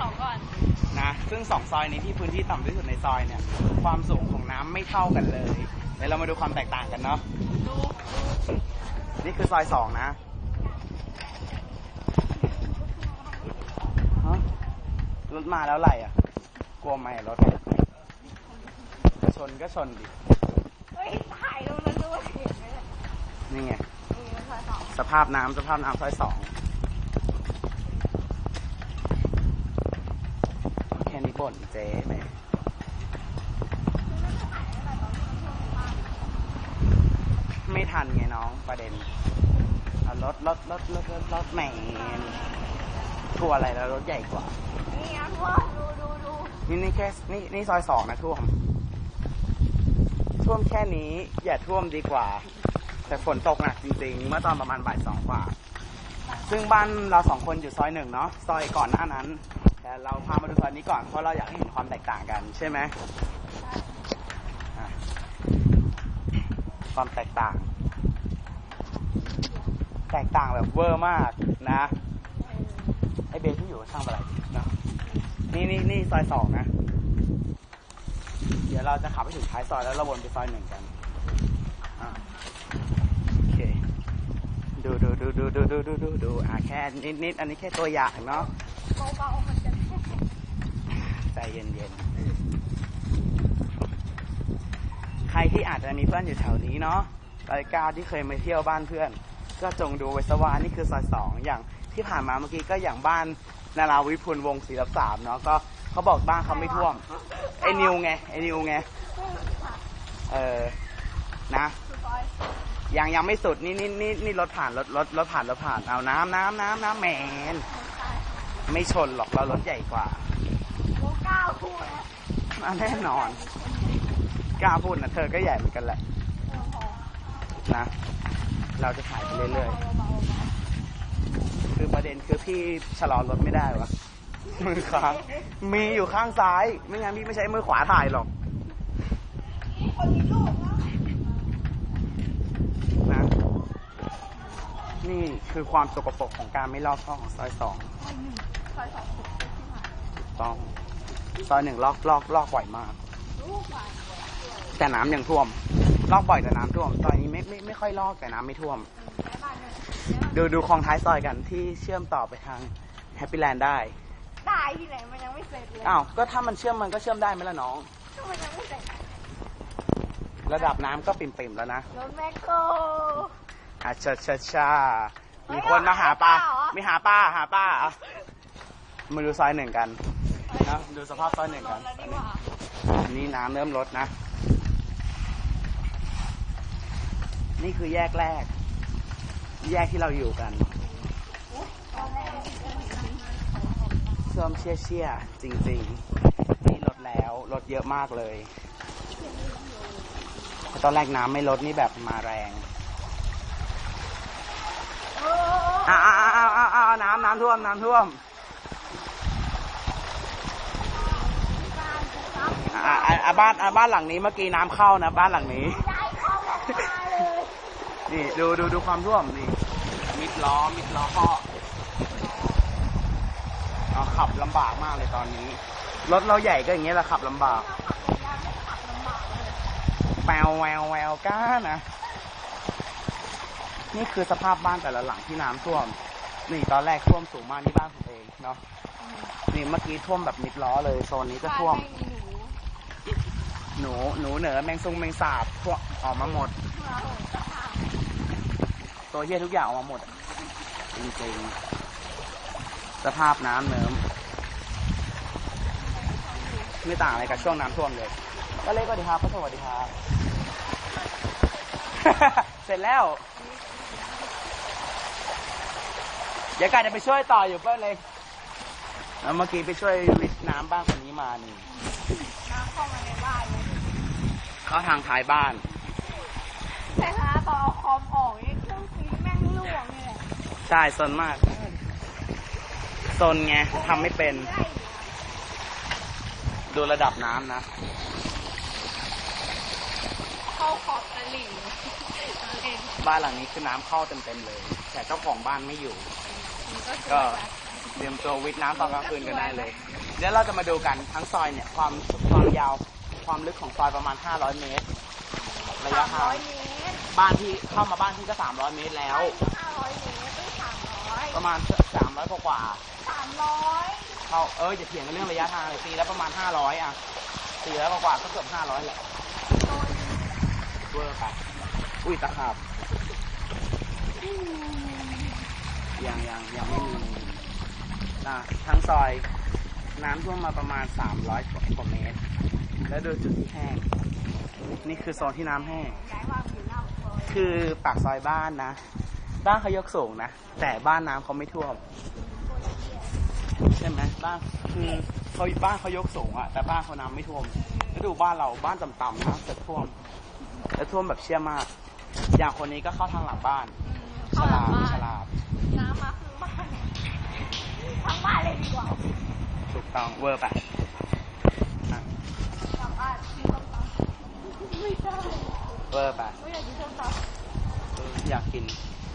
สองก่อน นะซึ่งสองซอยนี้ที่พื้นที่ต่ำที่สุดในซอยเนี่ย ความสูงของน้ำไม่เท่ากันเลยเดี๋ยวเรามาดูความแตกต่างกันเนาะดู นี่คือซอยสองนะฮะรถมาแล้วไรอะ กลัวไหมรถชนก็ชนดิเฮ้ยถ่ายตรงนั้นด้วยเห็นไหมเนี่ยนี่ไง นี่มันซอยสอง สภาพน้ำสภาพน้ำซอยสองแค่นี้ บ่นเจ๊ไหมไม่ทันไงน้องประเด็นเอารถรถรถรถรถรถแหมนทัวร์อะไรแล้วรถใหญ่กว่า นี่อะพ่อดูดูดูนี่นี่แค่นี่นี่ซอยสองนะท่วม ท่วมแค่นี้อย่าท่วมดีกว่า แต่ฝนตกหนักจริงๆ เมื่อตอนประมาณบ่ายสองกว่า ซึ่งบ้านเราสองคนอยู่ซอยหนึ่งเนาะซอยก่อนหน้านั้น แต่เราพามาดูซอยนี้ก่อนเพราะเราอยากให้เห็นความแตกต่างกันใช่ไหมอ่ความแตกต่าง แตกต่างแบบเวอร์มากนะไอเบสที่อยู่ข้างอะไรเนาะนี่นี่นี่ซอยสองนะ เดี๋ยวเราจะขับไปถึงท้ายซอยแล้วเราวนไปซอยหนึ่งกันโอเค ดูดูดูดูดูดูดูดูดูอะแค่นิดนิดอันนี้แค่ตัวอย่างเนาะเบาๆมันจะ ใจเย็นๆ ใครที่อาจจะมีเพื่อนอยู่แถวนี้เนาะรายการที่เคยมาเที่ยวบ้านเพื่อน ก็จงดูไว้สวานี่คือซอยสองอย่างที่ผ่านมาเมื่อกี้ก็อย่างบ้านนาราวิพุลวงศรีรับสามเนาะก็เขาบอกบ้านเขาไม่ท่วมไอ้นิวไงไอ้นิวไงเออนะอยยังยังไม่สุดนี่นี่นี่นี่รถผ่านรถรถรถผ่านรถผ่านเอาน้ำน้ำน้ำน้ำแมนไม่ชนหรอกเรารถใหญ่กว่า โลเก้าคู่นะอะแน่นอน กล้าพูดนะเธอก็ใหญ่เหมือนกันแหละ นะ เราจะถ่ายไปเรื่อยๆ คือประเด็นคือพี่ชะลอรถไม่ได้วะมือค้างมีอยู่ข้างซ้าย ไม่งั้นพี่ไม่ใช้มือขวาถ่ายหรอกนี่คนมีลูกเนาะนะนี่คือความสกปรกของการไม่ลอกท่อของซอยสองซอยสองสุดที่มาถูกต้อง ซอยหนึ่งลอกลอกลอกบ่อยมากลูกมาแต่น้ำยังท่วม ลอกบ่อยแต่น้ำท่วมซอยนี้ไม่ไม่ไม่ค่อยลอกแต่น้ำไม่ท่วมแม่บ้านเนี่ยดูดูคลองท้ายซอยกันที่เชื่อมต่อไปทางแฮปปี้แลนด์ได้ ตายที่ไหนมันยังไม่เสร็จเลยอ้าว ก็ถ้ามันเชื่อมมันก็เชื่อมได้ไหมล่ะน้อง ก็มันยังไม่เสร็จระดับน้ำก็ปิ่มๆแล้วนะ รถแมคโคร อาชาชาชามีคนมาหาปลาเฮ้ยเอาปลาเหรอ มีหาปลา หาปลาเหรอมาดูซอยหนึ่งกัน นะดูสภาพซอยหนึ่งกันแล้วนี่หว่าอันนี้น้ำเริ่มลดนะ นี่คือแยกแรก แยกที่เราอยู่กันเสื่อมเชี่ยเชี่ยจริงๆ นี่ลดแล้วลดเยอะมากเลยตอนแรกน้ำไม่ลดนี่แบบมาแรงอ้าวอ้าวอ้าวอ้าวน้ำน้ำท่วมน้ำท่วม อ่าอ่าอ่าบ้านอ่าบ้านหลังนี้เมื่อกี้น้ำเข้านะบ้านหลังนี้ย้ายเข้ามาเลยนี่ดูดูดูความท่วมนี่ มิดล้อมิดล้อพ่อเอาขับลำบากมากเลยตอนนี้ รถเราใหญ่ก็อย่างเงี้ยแหละขับลำบากแววแววแววก้านะ นี่คือสภาพบ้านแต่ละหลังที่น้ำท่วม นี่ตอนแรกท่วมสูงมากนี่บ้านผมเองเนาะนี่เมื่อกี้ท่วมแบบมิดล้อเลยโซนนี้ก็ท่วม หนูหนูเหนือแมงซุงแมงสาบพวกออกมาหมด ตัวเหี้ยทุกอย่างออกมาหมดจริงๆสภาพน้ำเนิมไม่ต่างอะไรกับช่วงน้ำท่วมเลย ก็เล็กสวัสดีครับก็สวัสดีครับ เสร็จแล้ว เดี๋ยวกายจะไปช่วยต่ออยู่เพื่อนเลยแล้วเมื่อกี้ไปช่วยลิฟต์น้ำบ้านคนนี้มานี่ำเข้ามาในบ้านเลย เข้าทางท้ายบ้าน แต่ถ้าตอนเอาคอมออกนี่เครื่องฟีแม่งร่วงนี่แหละใช่ซนมากซนไงทำไม่เป็น ดูระดับน้ำนะ เข้าขอบตลิ่งเองบ้านหลังนี้คือน้ำเข้าเต็มๆเลย แต่เจ้าของบ้านไม่อยู่ มันก็ก็สวยเตรียมตัววิทย์น้ำตอนกลางคืนกันได้เลย เดี๋ยวเราจะมาดูกันทั้งซอยเนี่ยความความยาว ความลึกของซอยประมาณ 500 เมตรระยะสามทาร้งอยเมตรบ้านที่เข้ามาบ้านที่ก็ 300 เมตรแล้ว ห้าร้อยเมตรไม่สามร้อยประมาณ 300 กว่ากว่าสามร้อยๆเขาเออจะเถียงกันเรื่องระยะทางเลยตีแล้วประมาณ 500 อะตีแล้วกว่าๆก็เกือบ500แหละโดนเวอร์ไปอุ้ยตะขาบยังยังยังไม่มีนะทั้งซอย น้ำท่วมมาประมาณ 300กว่าเมตร แล้วดูจุดที่แห้ง นี่คือโซนที่น้ำแห้ง คือปากซอยบ้านนะ บ้านเขายกสูงนะ แต่บ้านน้ำเขาไม่ท่วม ใช่ไหมบ้านคือเขาบ้านเขายกสูงอะแต่บ้านเขาน้ำไม่ท่วม แล้วดูบ้านเราบ้านต่ำๆนะแต่ท่วมแล้วท่วมแบบเชี่ยมาก อย่างคนนี้ก็เข้าทางหลังบ้านฉเข้าหลัลางดบ้านฉลาดน้ำมาคือบ้านทั้งบ้านเลยดีกว่า ต้องเวอร์ไปอะกลับบ้านที่ต้องตำไม่ได้เวอร์ไปไม่อยากกินส้มตเอออยากกิน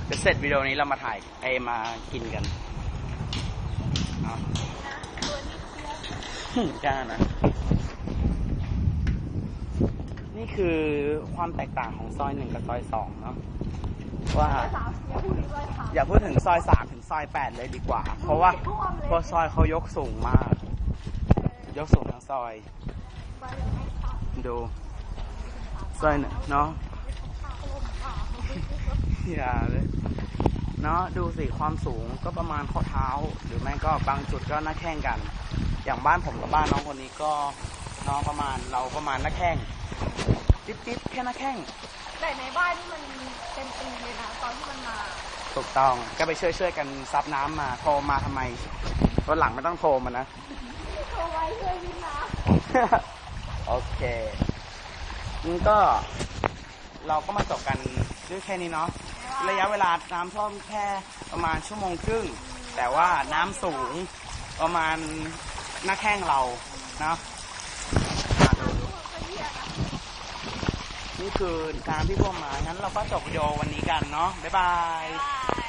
เดี๋ยวเสร็จวิดีโอนี้เรามาถ่ายไอมากินกันเนาะำตัวนี้เคี้ยวกล้านะ นี่คือความแตกต่างของซอยหนึ่งกับซอยสองเนาะว่าสาวเคี้ยวพูดถึงเลยค่ะอย่าพูดถึงซอยสามถึงซอยแปดเลยดีกว่า เพราะว่าเพราะซอยเขายกสูงมาก ยกสูงทั้งซอย ดูซอยเนี่ยเนาะอย่าเลยเนาะดูสิความสูงก็ประมาณข้อเท้า หรือไม่ก็บางจุดก็หน้าแข้งกัน อย่างบ้านผมกับบ้านน้องคนนี้ก็น้องประมาณเราประมาณหน้าแข้งจิ๊บจิ๊บแค่หน้าแข้งแต่ในบ้านนี่มันเต็มตีเลยนะตอนที่มันมาถูกต้องก็ไปช่วยช่วยกันซับน้ำมาโทรมาทำไมวันหลังไม่ต้องโทรมานะ โทรไว้เลยวินนะโอเคงั้นก็ เราก็มาจบกันด้วยแค่นี้เนาะ ระยะเวลาน้ำท่วมแค่ประมาณชั่วโมงครึ่ง แต่ว่าน้ำสูงประมาณหน้าแข้งเราเนาะมาดูนี่คือน้ำที่ท่วมมางั้นเราก็จบวิดีโอวันนี้กันเนาะ บ๊ายบายบ๊ายบาย